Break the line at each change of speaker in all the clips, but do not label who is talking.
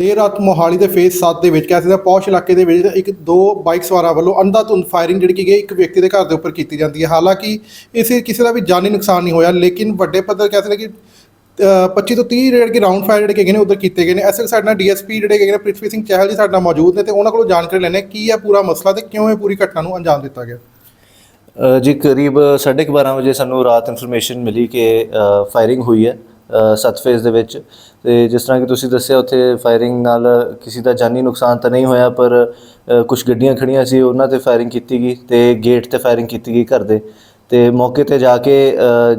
ਦੇਰ ਰਾਤ ਮੋਹਾਲੀ ਦੇ ਫੇਸ 7 ਦੇ ਵਿੱਚ ਕਹਿ ਸਕਦੇ ਹਾਂ ਪੌਸ਼ ਇਲਾਕੇ ਦੇ ਵਿੱਚ ਇੱਕ ਦੋ ਬਾਈਕ ਸਵਾਰਾਂ ਵੱਲੋਂ ਅੰਧਾਧੁੰਦ ਫਾਇਰਿੰਗ ਜਿਹੜੀ ਕੀ ਗਈ ਇੱਕ ਵਿਅਕਤੀ ਦੇ ਘਰ ਦੇ ਉੱਪਰ ਕੀਤੀ ਜਾਂਦੀ ਹੈ। ਹਾਲਾਂਕਿ ਇਸੇ ਕਿਸੇ ਦਾ ਵੀ ਜਾਨੀ ਨੁਕਸਾਨ ਨਹੀਂ ਹੋਇਆ ਲੇਕਿਨ ਵੱਡੇ ਪੱਧਰ ਕਹਿ ਸਕਦੇ ਕਿ ਅ, 25 ਤੋਂ 30 ਜਿਹੜੇ ਕਿ ਰਾਉਂਡ ਫਾਇਰ ਜਿਹੜੇ ਹੈਗੇ ਨੇ ਉਧਰ ਕੀਤੇ ਗਏ ਨੇ। ਐਸਐਲ ਸਾਡੇ ਨਾਲ ਡੀਐਸਪੀ ਜਿਹੜੇ ਹੈਗੇ ਨੇ ਪ੍ਰਿਥਵੀ ਸਿੰਘ ਚਹਿਲ ਜੀ ਸਾਡੇ ਨਾਲ ਮੌਜੂਦ ਨੇ ਤੇ ਉਹਨਾਂ ਕੋਲੋਂ ਜਾਣਕਾਰੀ ਲੈਣੇ ਕੀ ਹੈ ਪੂਰਾ ਮਸਲਾ ਤੇ ਕਿਉਂ ਇਹ ਪੂਰੀ ਘਟਨਾ ਨੂੰ ਅੰਜਾਮ ਦਿੱਤਾ ਗਿਆ।
ਜੀ ਕਰੀਬ 12:30 ਵਜੇ ਸਾਨੂੰ ਰਾਤ ਇਨਫੋਰਮੇਸ਼ਨ ਮਿਲੀ ਕਿ ਫਾਇਰਿੰਗ ਹੋਈ ਹੈ। ਅ, ਸੱਤ ਫੇਜ਼ ਦੇ ਵਿੱਚ। ਤੇ ਜਿਸ ਤਰ੍ਹਾਂ ਕਿ ਤੁਸੀਂ ਦੱਸਿਆ ਉੱਥੇ ਫਾਇਰਿੰਗ ਨਾਲ ਕਿਸੇ ਦਾ ਜਾਨੀ ਨੁਕਸਾਨ ਤਾਂ ਨਹੀਂ ਹੋਇਆ ਪਰ ਕੁਝ ਗੱਡੀਆਂ ਖੜੀਆਂ ਸੀ ਉਹਨਾਂ ਤੇ ਫਾਇਰਿੰਗ ਕੀਤੀ ਗਈ ਤੇ ਗੇਟ ਤੇ ਫਾਇਰਿੰਗ ਕੀਤੀ ਗਈ ਘਰ ਦੇ। ਤੇ ਮੌਕੇ ਤੇ ਜਾ ਕੇ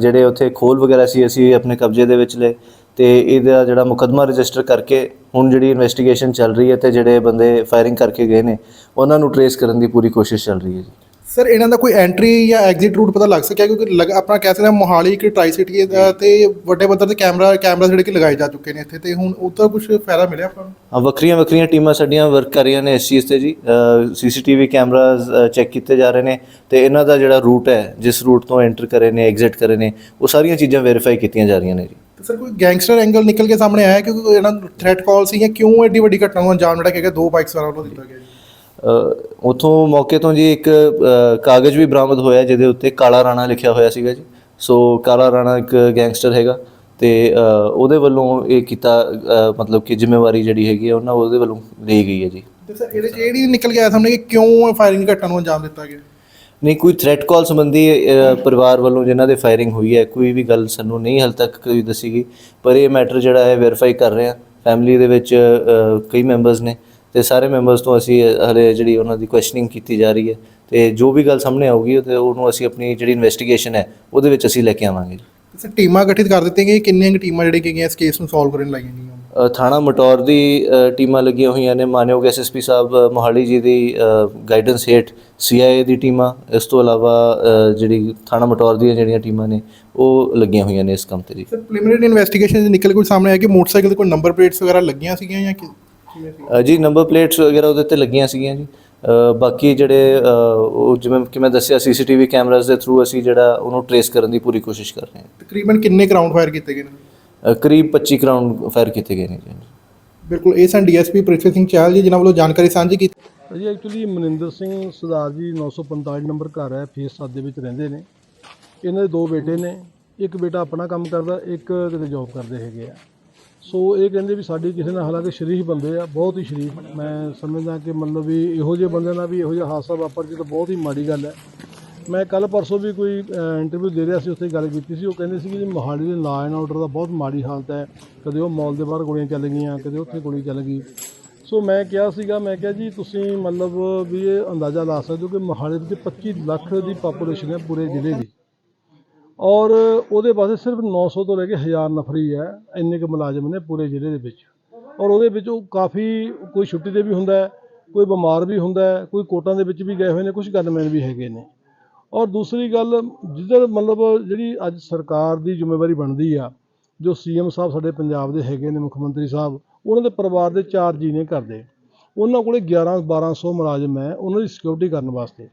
ਜਿਹੜੇ ਉੱਥੇ ਖੋਲ ਵਗੈਰਾ ਸੀ ਅਸੀਂ ਆਪਣੇ ਕਬਜ਼ੇ ਦੇ ਵਿੱਚ ਲਏ। ਤੇ ਇਹਦਾ ਜਿਹੜਾ ਮੁਕੱਦਮਾ ਰਜਿਸਟਰ ਕਰਕੇ ਹੁਣ ਜਿਹੜੀ ਇਨਵੈਸਟੀਗੇਸ਼ਨ ਚੱਲ ਰਹੀ ਹੈ ਤੇ ਜਿਹੜੇ ਬੰਦੇ ਫਾਇਰਿੰਗ ਕਰਕੇ ਗਏ ਨੇ ਉਹਨਾਂ ਨੂੰ ਟਰੇਸ ਕਰਨ ਦੀ ਪੂਰੀ ਕੋਸ਼ਿਸ਼ ਚੱਲ ਰਹੀ ਹੈ ਜੀ।
ਸਰ ਇਹਨਾਂ ਦਾ ਕੋਈ ਐਂਟਰੀ ਜਾਂ ਐਗਜ਼ਿਟ ਰੂਟ ਪਤਾ ਲੱਗ ਸਕਿਆ? ਕਿਉਂਕਿ ਲਗ- ਆਪਣਾ ਕਹਿ ਸਕਦੇ ਹਾਂ ਮੋਹਾਲੀ ਇੱਕ ਟਰਾਈ ਸਿਟੀ ਹੈ ਤੇ ਵੱਡੇ ਪੱਧਰ ਤੇ ਕੈਮਰਾ ਕੈਮਰਾ ਜਿਹੜੇ ਕਿ ਲਗਾਏ ਜਾ ਚੁੱਕੇ ਨੇ ਇੱਥੇ ਤੇ ਹੁਣ ਉੱਧਰ ਕੁਝ ਫਾਇਦਾ ਮਿਲਿਆ ਆਪਾਂ ਨੂੰ?
ਵੱਖਰੀਆਂ ਵੱਖਰੀਆਂ ਟੀਮਾਂ ਸਾਡੀਆਂ ਵਰਕ ਕਰ ਰਹੀਆਂ ਨੇ ਇਸ ਚੀਜ਼ ਤੇ ਜੀ। ਸੀਸੀਟੀਵੀ ਕੈਮਰਾਜ਼ ਚੈੱਕ ਕੀਤੇ ਜਾ ਰਹੇ ਨੇ ਤੇ ਇਹਨਾਂ ਦਾ ਜਿਹੜਾ ਰੂਟ ਹੈ ਜਿਸ ਰੂਟ ਤੋਂ ਐਂਟਰ ਕਰੇ ਨੇ ਐਗਜ਼ਿਟ ਕਰੇ ਨੇ ਉਹ ਸਾਰੀਆਂ ਚੀਜ਼ਾਂ ਵੈਰੀਫਾਈ ਕੀਤੀਆਂ ਜਾ ਰਹੀਆਂ ਨੇ ਜੀ।
ਤੇ ਸਰ ਕੋਈ ਗੈਂਗਸਟਰ ਐਂਗਲ ਨਿਕਲ ਕੇ ਸਾਹਮਣੇ ਆਇਆ ਕਿਉਂਕਿ ਇਹਨਾਂ ਨੂੰ ਥ੍ਰੈਟ ਕਾਲ ਸੀ ਜਾਂ ਕਿਉਂ ਐਡੀ ਵੱਡੀ ਘਟਨਾ ਨੂੰ ਅੰਜਾਮ ਜਿਹੜਾ ਕਿ ਹੈਗਾ ਦੋ ਬਾਈਕਸ ਵਾਲਾ ਵੱਲੋਂ ਦਿੱਤਾ ਗਿਆ ਜੀ?
ਉਥੋਂ ਮੌਕੇ ਤੋਂ ਜੀ ਇੱਕ ਕਾਗਜ਼ ਵੀ ਬਰਾਮਦ ਹੋਇਆ ਜਿਹਦੇ ਉੱਤੇ ਕਾਲਾ ਰਾਣਾ ਲਿਖਿਆ ਹੋਇਆ ਸੀਗਾ ਜੀ। ਸੋ ਕਾਲਾ ਰਾਣਾ ਇੱਕ ਗੈਂਗਸਟਰ ਹੈਗਾ ਤੇ ਉਹਦੇ ਵੱਲੋਂ ਇਹ ਕੀਤਾ ਮਤਲਬ ਕਿ ਜ਼ਿੰਮੇਵਾਰੀ ਜਿਹੜੀ ਹੈਗੀ ਹੈ ਉਹਨਾਂ ਉਹਦੇ ਵੱਲੋਂ ਲਈ ਗਈ ਹੈ ਜੀ।
ਤੇ ਸਰ ਇਹਦੇ ਚ ਇਹ ਨਿਕਲ ਸਾਹਮਣੇ ਕਿ ਕਿਉਂ ਫਾਇਰਿੰਗ ਘਟਨਾ ਨੂੰ ਅੰਜਾਮ ਦਿੱਤਾ ਗਿਆ?
ਨਹੀਂ ਕੋਈ ਥ੍ਰੈਟ ਕਾਲ ਸੰਬੰਧੀ ਪਰਿਵਾਰ ਵੱਲੋਂ ਜਿਨ੍ਹਾਂ ਦੇ ਫਾਇਰਿੰਗ ਹੋਈ ਹੈ ਕੋਈ ਵੀ ਗੱਲ ਸਾਨੂੰ ਨਹੀਂ ਹਾਲ ਤੱਕ ਕੋਈ ਦੱਸੀ ਗਈ। ਪਰ ਇਹ ਮੈਟਰ ਜਿਹੜਾ ਹੈ ਵੈਰੀਫਾਈ ਕਰ ਰਹੇ ਹਾਂ ਫੈਮਿਲੀ ਦੇ ਵਿੱਚ ਕਈ ਮੈਂਬਰਸ ਨੇ। ਤੇ ਸਾਰੇ ਮੈਂਬਰਸ ਤੋਂ ਅਸੀਂ ਹਲੇ ਜਿਹੜੀ ਉਹਨਾਂ ਦੀ ਕੁਐਸਚਨਿੰਗ ਕੀਤੀ ਜਾ ਰਹੀ ਹੈ ਤੇ ਜੋ ਵੀ ਗੱਲ ਸਾਹਮਣੇ ਆਊਗੀ ਤੇ ਉਹਨੂੰ ਅਸੀਂ ਆਪਣੀ ਜਿਹੜੀ ਇਨਵੈਸਟੀਗੇਸ਼ਨ ਹੈ ਉਹਦੇ ਵਿੱਚ ਅਸੀਂ ਲੈ ਕੇ ਆਵਾਂਗੇ
ਸਰ ਟੀਮਾਂ ਗਠਿਤ ਕਰ ਦਿੱਤੀਆਂ ਗਈਆਂ ਕਿੰਨੀਆਂ ਟੀਮਾਂ ਜਿਹੜੇ ਕਿ ਹੈਗੀਆਂ ਇਸ ਕੇਸ ਨੂੰ ਸੋਲਵ ਕਰਨ ਲਾਈਆਂ ਗਈਆਂ?
ਥਾਣਾ ਮਟੌਰ ਦੀ ਟੀਮਾਂ ਲੱਗੀਆਂ ਹੋਈਆਂ ਨੇ ਮਾਨਯੋਗ ਐਸਐਸਪੀ ਸਾਹਿਬ ਮੋਹਾਲੀ ਜੀ ਦੀ ਗਾਈਡੈਂਸ ਹੇਠ ਸੀਆਈਏ ਦੀ ਟੀਮਾਂ ਇਸ ਤੋਂ ਇਲਾਵਾ ਜਿਹੜੀ ਥਾਣਾ ਮਟੌਰ ਦੀਆਂ ਜਿਹੜੀਆਂ ਟੀਮਾਂ ਨੇ ਉਹ ਲੱਗੀਆਂ ਹੋਈਆਂ ਨੇ ਇਸ ਕੰਮ ਤੇ ਜੀ।
ਸਰ ਪ੍ਰੀਲਿਮਿਨਰੀ ਇਨਵੈਸਟੀਗੇਸ਼ਨ ਚ ਨਿਕਲ ਕੇ ਸਾਹਮਣੇ ਆਇਆ ਕਿ ਮੋਟਰਸਾਈਕਲ ਤੇ ਕੋਈ ਨੰਬਰ ਪਲੇਟਸ ਵਗੈਰਾ ਲੱਗੀਆਂ ਸੀਗੀਆਂ ਜਾਂ ਕਿ-
ਅ, ਜੀ ਨੰਬਰ ਪਲੇਟਸ ਵਗੈਰਾ ਉਹਦੇ ਤੇ ਲੱਗੀਆਂ ਸੀਗੀਆਂ ਜੀ। ਅ, ਬਾਕੀ ਜਿਹੜੇ ਅ, ਉਹ ਜਿਵੇਂ ਕਿ ਮੈਂ ਦੱਸਿਆ ਸੀਸੀਟੀਵੀ ਕੈਮਰਾਜ਼ ਦੇ ਥਰੂ ਅਸੀਂ ਜਿਹੜਾ ਉਹਨੂੰ ਟਰੇਸ ਕਰਨ ਦੀ ਪੂਰੀ ਕੋਸ਼ਿਸ਼ ਕਰ ਰਹੇ ਹਾਂ।
ਤਕਰੀਬਨ ਕਿੰਨੇ ਗਰਾਊਂਡ ਫਾਇਰ ਕੀਤੇ ਗਏ ਨੇ?
ਅ, ਕਰੀਬ 25 ਕਰਾਊਂਡ ਫਾਇਰ ਕੀਤੇ ਗਏ ਨੇ ਜੀ।
ਬਿਲਕੁਲ ਇਹ ਸਨ ਡੀਐਸਪੀ ਪ੍ਰਿਥਵੀ ਸਿੰਘ ਚਹਿਲ ਜੀ ਜਿਨ੍ਹਾਂ ਵੱਲੋਂ ਜਾਣਕਾਰੀ ਸਾਂਝੀ ਕੀਤੀ।
ਜੀ ਐਕਚੁਅਲੀ ਮਨਿੰਦਰ ਸਿੰਘ ਸਰਦਾਰ ਜੀ 945 ਨੰਬਰ ਘਰ ਹੈ ਫੇਸ 7 ਦੇ ਵਿੱਚ ਰਹਿੰਦੇ ਨੇ। ਇਹਨਾਂ ਦੇ ਦੋ ਬੇਟੇ ਨੇ। ਇੱਕ ਬੇਟਾ ਆਪਣਾ ਕੰਮ ਕਰਦਾ ਇੱਕ ਕਿਤੇ ਜੌਬ ਕਰਦੇ ਹੈਗੇ ਆ। ਸੋ ਇਹ ਕਹਿੰਦੇ ਵੀ ਸਾਡੀ ਕਿਸੇ ਨਾਲ ਹਾਲਾਂਕਿ ਸ਼ਰੀਫ ਬੰਦੇ ਆ, ਬਹੁਤ ਹੀ ਸ਼ਰੀਫ। ਮੈਂ ਸਮਝਦਾ ਕਿ ਮਤਲਬ ਵੀ ਇਹੋ ਜਿਹੇ ਬੰਦੇ ਨਾਲ ਵੀ ਇਹੋ ਜਿਹਾ ਹਾਦਸਾ ਵਾਪਰ ਜੇ ਤਾਂ ਬਹੁਤ ਹੀ ਮਾੜੀ ਗੱਲ ਹੈ। ਮੈਂ ਕੱਲ ਪਰਸੋਂ ਵੀ ਕੋਈ ਇੰਟਰਵਿਊ ਦੇ ਰਿਹਾ ਸੀ, ਉੱਥੇ ਗੱਲ ਕੀਤੀ ਸੀ। ਉਹ ਕਹਿੰਦੇ ਸੀ ਕਿ ਜੀ ਮੋਹਾਲੀ ਦੇ ਲਾ ਐਂਡ ਆਰਡਰ ਦਾ ਬਹੁਤ ਮਾੜੀ ਹਾਲਤ ਹੈ। ਕਦੇ ਉਹ ਮਾਲ ਦੇ ਬਾਹਰ ਗੋਲੀਆਂ ਚੱਲ ਗਈਆਂ, ਕਦੇ ਉੱਥੇ ਗੋਲੀ ਚੱਲ ਗਈ। ਸੋ ਮੈਂ ਕਿਹਾ ਸੀਗਾ, ਮੈਂ ਕਿਹਾ ਜੀ ਤੁਸੀਂ ਮਤਲਬ ਵੀ ਇਹ ਅੰਦਾਜ਼ਾ ਲਾ ਸਕਦੇ ਹੋ ਕਿ ਮੋਹਾਲੀ ਵਿੱਚ 25 ਲੱਖ ਦੀ ਪਾਪੂਲੇਸ਼ਨ ਹੈ ਪੂਰੇ ਜ਼ਿਲ੍ਹੇ ਦੀ। ਔਰ ਉਹਦੇ ਵਾਸਤੇ ਸਿਰਫ 900 ਤੋਂ ਲੈ ਕੇ 1000 ਨਫਰੀ ਹੈ, ਇੰਨੇ ਕੁ ਮੁਲਾਜ਼ਮ ਨੇ ਪੂਰੇ ਜ਼ਿਲ੍ਹੇ ਦੇ ਵਿੱਚ। ਔਰ ਉਹਦੇ ਵਿੱਚ ਉਹ ਕਾਫੀ, ਕੋਈ ਛੁੱਟੀ ਤੇ ਵੀ ਹੁੰਦਾ ਕੋਈ ਬਿਮਾਰ ਵੀ ਹੁੰਦਾ ਕੋਈ ਕੋਟਾਂ ਦੇ ਵਿੱਚ ਵੀ ਗਏ ਹੋਏ ਨੇ ਕੁਝ ਗਨਮੈਨ ਵੀ ਹੈਗੇ ਨੇ। ਔਰ ਦੂਸਰੀ ਗੱਲ, ਜਿੱਧਰ ਮਤਲਬ ਜਿਹੜੀ ਅੱਜ ਸਰਕਾਰ ਦੀ ਜ਼ਿੰਮੇਵਾਰੀ ਬਣਦੀ ਆ, ਜੋ ਸੀਐਮ ਸਾਹਿਬ ਸਾਡੇ ਪੰਜਾਬ ਦੇ ਹੈਗੇ ਨੇ, ਮੁੱਖ ਮੰਤਰੀ ਸਾਹਿਬ, ਉਹਨਾਂ ਦੇ ਪਰਿਵਾਰ ਦੇ ਚਾਰ ਜੀ ਨੇ ਕਰਦੇ ਉਹਨਾਂ ਕੋਲੇ 11 1200 ਮੁਲਾਜ਼ਮ ਹੈ, ਉਹਨਾਂ ਦੀ ਸਿਕਿਉਰਿਟੀ ਕਰਨ ਵਾਸਤੇ।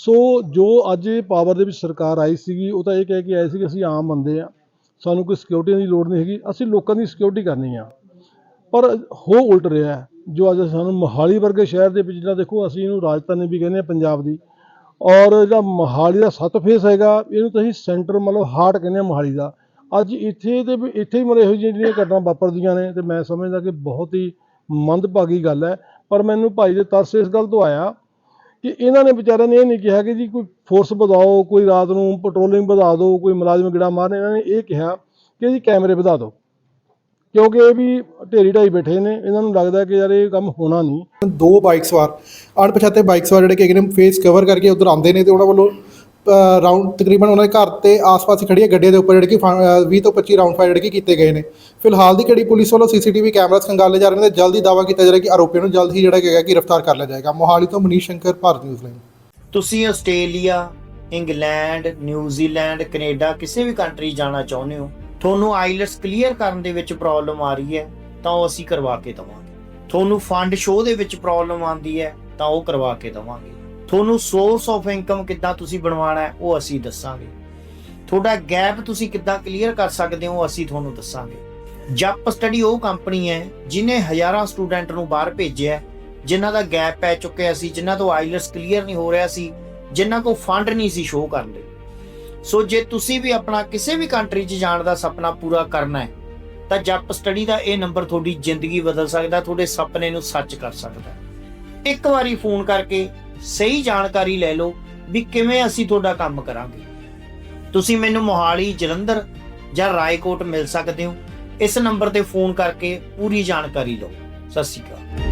ਸੋ ਜੋ ਅੱਜ ਪਾਵਰ ਦੇ ਵਿੱਚ ਸਰਕਾਰ ਆਈ ਸੀਗੀ, ਉਹ ਤਾਂ ਇਹ ਕਹਿ ਕੇ ਆਏ ਸੀ ਕਿ ਅਸੀਂ ਆਮ ਬੰਦੇ ਆ ਸਾਨੂੰ ਕੋਈ ਸਿਕਿਉਰਿਟੀ ਦੀ ਲੋੜ ਨਹੀਂ ਹੈਗੀ। ਅਸੀਂ ਲੋਕਾਂ ਦੀ ਸਿਕਿਉਰਿਟੀ ਕਰਨੀ ਆ। ਪਰ ਹੋ ਉਲਟ ਰਿਹਾ ਜੋ ਅੱਜ ਸਾਨੂੰ ਮੋਹਾਲੀ ਵਰਗੇ ਸ਼ਹਿਰ ਦੇ ਵਿੱਚ ਜਿਹੜਾ ਦੇਖੋ ਅਸੀਂ ਇਹਨੂੰ ਰਾਜਧਾਨੀ ਵੀ ਕਹਿੰਦੇ ਆ ਪੰਜਾਬ ਦੀ, ਔਰ ਜਿਹੜਾ ਮੋਹਾਲੀ ਦਾ ਸੱਤ ਫੇਸ ਹੈਗਾ। ਇਹਨੂੰ ਤਾਂ ਅਸੀਂ ਸੈਂਟਰ ਮਤਲਬ ਹਾਰਟ ਕਹਿੰਦੇ ਆ ਮੋਹਾਲੀ ਦਾ। ਅੱਜ ਇੱਥੇ ਤੇ ਵੀ, ਇੱਥੇ ਹੀ ਮਤਲਬ ਇਹੋ ਜਿਹੀਆਂ ਜਿਹੜੀਆਂ ਘਟਨਾ ਵਾਪਰਦੀਆਂ ਨੇ, ਤੇ ਮੈਂ ਸਮਝਦਾ ਕਿ ਬਹੁਤ ਹੀ ਮੰਦਭਾਗੀ ਗੱਲ ਹੈ। ਪਰ ਮੈਨੂੰ ਭਾਈ ਦੇ ਤਰਸ ਇਸ ਗੱਲ ਤੋਂ ਆਇਆ ਕਿ ਇਹਨਾਂ ਨੇ ਵਿਚਾਰਿਆਂ ਨੇ ਇਹ ਨਹੀਂ ਕਿਹਾ ਕਿ ਜੀ ਕੋਈ ਫੋਰਸ ਵਧਾਓ, ਕੋਈ ਰਾਤ ਨੂੰ ਪੈਟਰੋਲਿੰਗ ਵਧਾ ਦਿਓ, ਕੋਈ ਮੁਲਾਜ਼ਮ ਗਿੜਾ ਮਾਰਨ ਇਹਨਾਂ ਨੇ ਇਹ ਕਿਹਾ ਕਿ ਜੀ ਕੈਮਰੇ ਵਧਾ ਦਿਓ। ਕਿਉਂਕਿ ਇਹ ਵੀ ਢੇਰੀ ਢਾਈ ਬੈਠੇ ਨੇ, ਇਹਨਾਂ ਨੂੰ ਲੱਗਦਾ ਕਿ ਯਾਰ ਇਹ ਕੰਮ ਹੋਣਾ ਨਹੀਂ।
ਦੋ ਬਾਈਕ ਸਵਾਰ ਅਣਪਛਾਤੇ ਬਾਈਕ ਸਵਾਰ ਜਿਹੜੇ ਕਿ ਨੇ ਫੇਸ ਕਵਰ ਕਰਕੇ ਉਧਰ ਆਉਂਦੇ ਨੇ ਤੇ ਉਹਨਾਂ ਵੱਲੋਂ ਰਾਉਂਡ ਤਕਰੀਬਨ ਉਹਨਾਂ ਦੇ ਘਰ ਤੇ ਆਸ-ਪਾਸ ਹੀ ਖੜੀਆਂ ਗੱਡੀਆਂ ਦੇ ਉੱਪਰ ਜਿਹੜੇ ਕਿ ਫਾ- ਅ, 20 ਤੋਂ 25 ਰਾਉਂਡ ਫਾਇਰ ਜਿਹੜੇ ਕਿ ਕੀਤੇ ਗਏ ਨੇ। ਫਿਲਹਾਲ ਦੀ ਘੜੀ ਪੁਲਿਸ ਵੱਲੋਂ ਸੀਸੀਟੀਵੀ ਕੈਮਰਾਸ ਖੰਗਾਲੇ ਜਾ ਰਹੇ ਨੇ ਤੇ ਜਲਦੀ ਦਾਅਵਾ ਕੀਤਾ ਜਾ ਰਿਹਾ ਕਿ ਆਰੋਪੀਆਂ ਨੂੰ ਜਲਦ ਹੀ ਜਿਹੜਾ ਕਿ ਹੈਗਾ ਕਿ ਗ੍ਰਿਫਤਾਰ ਕਰ ਲਿਆ ਜਾਏਗਾ। ਮੋਹਾਲੀ ਤੋਂ ਮਨੀਸ਼ ਸ਼ੰਕਰ ਭਾਰਤ ਨਿਊਜ਼ ਲਾਈਨ।
ਤੁਸੀਂ Australia England New Zealand Canada ਕਿਸੇ ਵੀ ਕੰਟਰੀ ਜਾਣਾ ਚਾਹੁੰਦੇ ਹੋ ਤੁਹਾਨੂੰ ਆਈਲਟਸ ਕਲੀਅਰ ਕਰਨ ਦੇ ਵਿੱਚ ਪ੍ਰੋਬਲਮ ਆ ਰਹੀ ਹੈ ਤਾਂ ਉਹ ਅਸੀਂ ਕਰਵਾ ਕੇ ਦਵਾਂਗੇ। ਤੁਹਾਨੂੰ ਫੰਡ ਸ਼ੋਅ ਦੇ ਵਿੱਚ ਪ੍ਰੋਬਲਮ ਆਉਂਦੀ ਹੈ ਤਾਂ ਉਹ ਕਰਵਾ ਕੇ ਦਵਾਂਗੇ। ਤੁਹਾਨੂੰ ਸੋਰਸ ਆਫ ਇਨਕਮ ਕਿੱਦਾਂ ਤੁਸੀਂ ਬਣਵਾਉਣਾ ਹੈ ਉਹ ਅਸੀਂ ਦੱਸਾਂਗੇ। ਤੁਹਾਡਾ ਗੈਪ ਤੁਸੀਂ ਕਿੱਦਾਂ ਕਲੀਅਰ ਕਰ ਸਕਦੇ ਹੋ ਅਸੀਂ ਤੁਹਾਨੂੰ ਦੱਸਾਂਗੇ। ਜੱਪ ਸਟੱਡੀ ਉਹ ਕੰਪਨੀ ਹੈ ਜਿਨੇ ਹਜ਼ਾਰਾਂ ਸਟੂਡੈਂਟ ਨੂੰ ਬਾਹਰ ਭੇਜਿਆ ਹੈ, ਜਿਨ੍ਹਾਂ ਦਾ ਗੈਪ ਪੈ ਚੁੱਕਿਆ ਸੀ ਜਿਨ੍ਹਾਂ ਤੋਂ ਆਈਲਟਸ ਕਲੀਅਰ ਨਹੀਂ ਹੋ ਰਿਹਾ ਸੀ ਜਿਨ੍ਹਾਂ ਕੋਲ ਫੰਡ ਨਹੀਂ ਸੀ ਸ਼ੋਅ ਕਰਨ ਲਈ ਸੋ ਜੇ ਤੁਸੀਂ ਵੀ ਆਪਣਾ ਕਿਸੇ ਵੀ ਕੰਟਰੀ 'ਚ ਜਾਣ ਦਾ ਸੁਪਨਾ ਪੂਰਾ ਕਰਨਾ ਹੈ ਤਾਂ ਜੱਪ ਸਟੱਡੀ ਦਾ ਇਹ ਨੰਬਰ ਤੁਹਾਡੀ ਜ਼ਿੰਦਗੀ ਬਦਲ ਸਕਦਾ ਤੁਹਾਡੇ ਸੁਪਨੇ ਨੂੰ ਸੱਚ ਕਰ ਸਕਦਾ। ਇੱਕ ਵਾਰੀ ਫੋਨ ਕਰਕੇ ਸਹੀ ਜਾਣਕਾਰੀ ਲੈ ਲਓ ਵੀ ਕਿਵੇਂ ਅਸੀਂ ਤੁਹਾਡਾ ਕੰਮ ਕਰਾਂਗੇ। ਤੁਸੀਂ ਮੈਨੂੰ ਮੋਹਾਲੀ, ਜਲੰਧਰ ਜਾਂ ਰਾਏਕੋਟ ਮਿਲ ਸਕਦੇ ਹੋ। ਇਸ ਨੰਬਰ ਤੇ ਫੋਨ ਕਰਕੇ ਪੂਰੀ ਜਾਣਕਾਰੀ ਲਓ। ਸਤਿ ਸ਼੍ਰੀ ਅਕਾਲ।